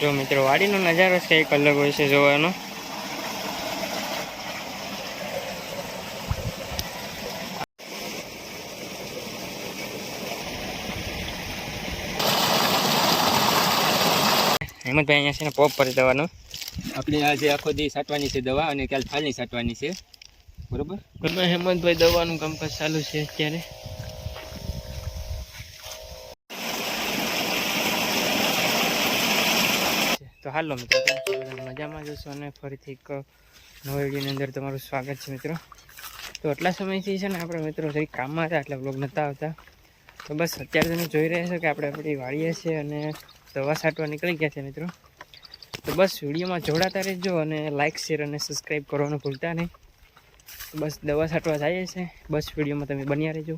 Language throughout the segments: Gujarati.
જો મિત્રો વાડીનો નજારો છે એક અલગ હોય છે જોવાનો. હેમંતભાઈ અહીંયા છે ને પોપ પર દવાનો આપણે આજે આખો દી સાટવાની છે દવા અને કાલ ફાલની સાટવાની છે. બરોબર? બરાબર. હેમંતભાઈ દવાનું કામકાજ ચાલુ છે અત્યારે તો હાલો મિત્રો મજામાં જશો અને ફરીથી એક નવા વિડીયોની અંદર તમારું સ્વાગત છે મિત્રો. તો આટલા સમયથી છે ને આપણે મિત્રો જરી કામમાં હતા એટલે બ્લોગ નહોતા આવતા. તો બસ અત્યારે તમે જોઈ રહ્યા છો કે આપણે આપણી વાડીએ છીએ અને દવા છાંટવા નીકળી ગયા છે મિત્રો. તો બસ વિડીયોમાં જોડાતા રહેજો અને લાઇક શેર અને સબસ્ક્રાઈબ કરવાનું ભૂલતા નહીં. બસ દવા છાંટવા જઈએ છે બસ વિડીયોમાં તમે બન્યા રહેજો.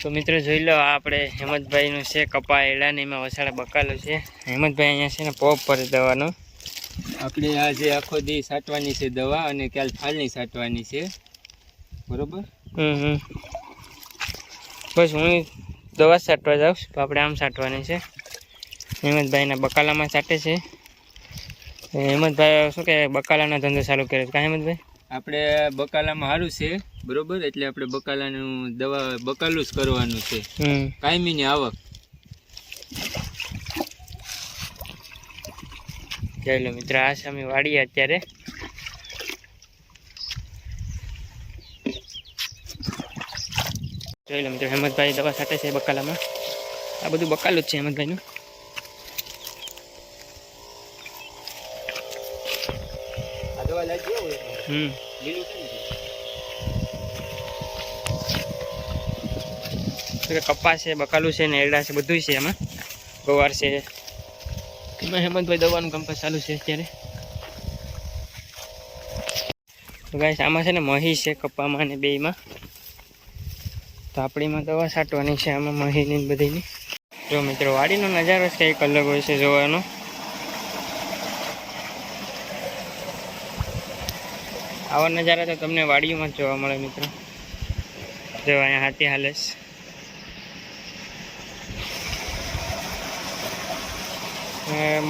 તો મિત્રો જોઈ લો આપણે હેમંતભાઈનું છે કપા એડા ને એમાં વસાડા બકાલો છે. હેમંતભાઈ અહીંયા છે ને પોપ પર દવાનો. આપણે આજે આખો દી સાટવાની છે દવા અને કાલ ફાલની સાટવાની છે. બરોબર? હમ બસ હું દવા સાટવા જાઉં છું તો આપણે આમ સાટવાની છે. હેમંતભાઈના બકાલામાં છાંટે છે. હેમંતભાઈ શું કે બકાલાનો ધંધો ચાલુ કર્યો છે. કાં હેમંતભાઈ? આપણે બકાલામાં સારું છે બરોબર? એટલે આપણે બકાલાનું દવા બકાલું જ કરવાનું છે. કાયમી કાયમીની આવક. ચાલો મિત્ર આ સામે વાળી અત્યારે. જોઈ લો મિત્રો હેમંતભાઈ દવા છાંટે છે બકાલામાં. આ બધું બકાલું જ છે હેમંતભાઈનું. આ દવા લાગી હમ. લીલું છે? કપાસ છે બકાલું છે ને એરડા છે બધું છે એમાં. ગવાર છે. એમાં હેમંતભાઈ દવાનું કંપાસ ચાલુ છે અત્યારે. તો ગાઈસ આમાં છે ને મહી છે કપામાં ને બેયમાં. તો આપણીમાં દવા છાંટવાની છે આમાં મહીની બધીની. જો મિત્રો વાડીનો નજારો છે એક અલગ હોય છે જોવાનો. આવા નજારા તો તમને વાડીઓમાં જોવા મળે મિત્રો. જો અહીંયા હાથી હાલે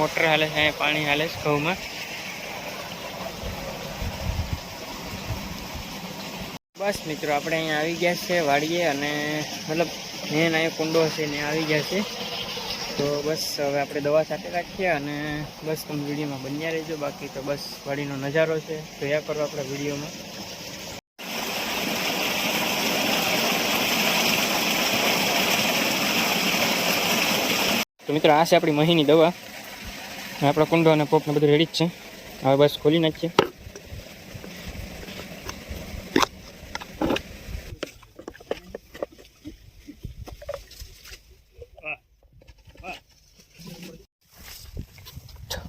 મોટર હાલે છે, અહીંયા પાણી હાલે છે ઘઉંમાં. બસ મિત્રો, આપણે અહીંયા આવી ગયા છે વાડીએ અને મતલબ મેન અહીંયા કુંડો હશે ને આવી ગયા છે તો બસ હવે આપણે દવા સાથે રાખીએ અને બસ તમે વિડીયોમાં બન્યા રહેજો. બાકી તો બસ વાડીનો નજારો છે. જોયા કરો આપણે વિડીયોમાં. તો મિત્રો, આ છે આપણી મહીની દવા. આપણા કુંડો અને પોપને બધું રેડી જ છે. હવે બસ ખોલી નાખીએ.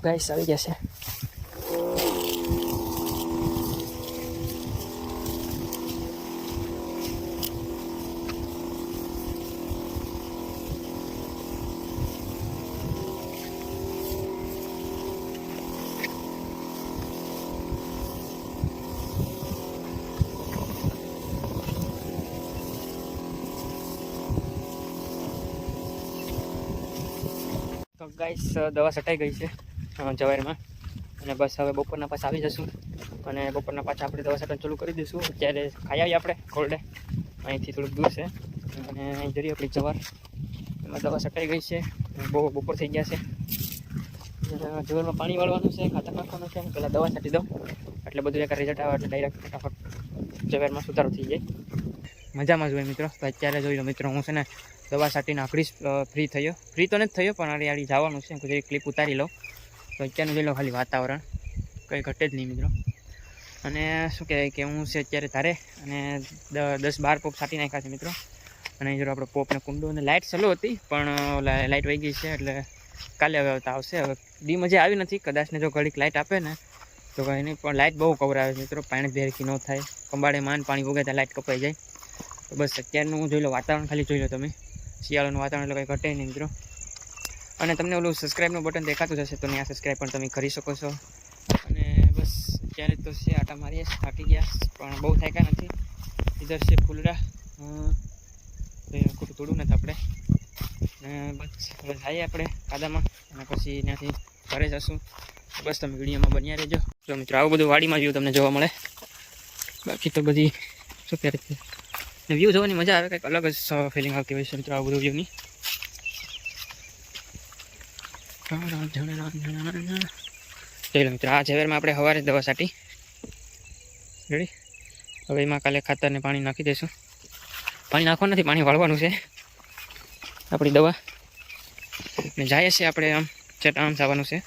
ગાઈસ આવી ગયા છે ગાઈસ દવા છટાઈ ગઈ છે જવારમાં અને બસ હવે બપોરના પાછા આવી જશું. અને બપોરના પાછા આપણે દવા સાટણ ચાલુ કરી દઈશું. અત્યારે ખાઈ આવીએ આપણે ખોરડે અહીંથી થોડુંક દૂર છે. અને અહીં જરી આપણી જવાર. એમાં દવા સટાઈ ગઈ છે. બહુ બપોર થઈ ગયા છે. જવારમાં પાણી વાળવાનું છે, ખાતર નાખવાનું છે. પહેલાં દવા છાંટી દઉં. એટલે બધું એક રિઝલ્ટ આવે એટલે ડાયરેક્ટ ફટાફટ જવારમાં સુધારો થઈ જાય. મજામાં જ હોય મિત્રો. તો અત્યારે જોઈ લો મિત્રો, હું છે ને દવા છાંટીને આખરી ફ્રી થયો. ફ્રી તો નથી થયો, પણ આડી આડી જવાનું છે. કોઈ ક્લિપ ઉતારી લઉં. તો અત્યારનું જોઈ લો ખાલી વાતાવરણ. કંઈ ઘટે જ નહીં મિત્રો. અને શું કહેવાય કે હું છે અત્યારે તારે અને દસ બાર પોપ છાંટી નાખ્યા છે મિત્રો. અને જો આપણે પોપને કુંડો અને લાઇટ સલો હતી, પણ લાઇટ વહી ગઈ છે એટલે કાલે હવે આવતા આવશે. હવે ડી મજા આવી નથી. કદાચને જો ઘડીક લાઇટ આપે ને, તો કંઈ નહીં, પણ લાઇટ બહુ કવરાવે મિત્રો. પાણી ભેરકી ન થાય. કંબાળે માન પાણી ત્યાં લાઇટ કપાઈ જાય. તો બસ અત્યારનું જોઈ લો વાતાવરણ ખાલી જોઈ લો તમે. શિયાળાનું વાતાવરણ એટલે કંઈ ઘટે નહીં મિત્રો. અને તમને ઓલું સબસ્ક્રાઈબનું બટન દેખાતું જશે તો ત્યાં સબસ્ક્રાઈબ પણ તમે કરી શકો છો. અને બસ, અત્યારે તો છે આટા મારીએ, થાકી ગયા, પણ બહુ થાક્યા નથી. ઇધર છે ફૂલડા. ખોટું તોડું નથી આપણે. અને બસ, હવે જઈએ આપણે કાદામાં અને પછી ત્યાંથી ઘરે જશું. બસ, તમે વિડીયોમાં બન્યા રહેજો. તો મિત્રો, આવું બધું વાડીમાં વ્યૂ તમને જોવા મળે. બાકી તો બધી, શું છે વ્યૂ જોવાની મજા આવે, કંઈક અલગ જ ફિલિંગ આવતી હોય છે મિત્રો, આવું બધું વ્યૂની ચાલો મિત્રો, આ ઝવેરમાં આપણે સવારે દવા સાટી રેડી હવે એમાં કાલે ખાતરને પાણી નાખી દઈશું. પાણી નાખવાનું નથી, પાણી વાળવાનું છે. આપણી દવા. ને જાય છે આપણે આમ ચેટ આમ થવાનું છે.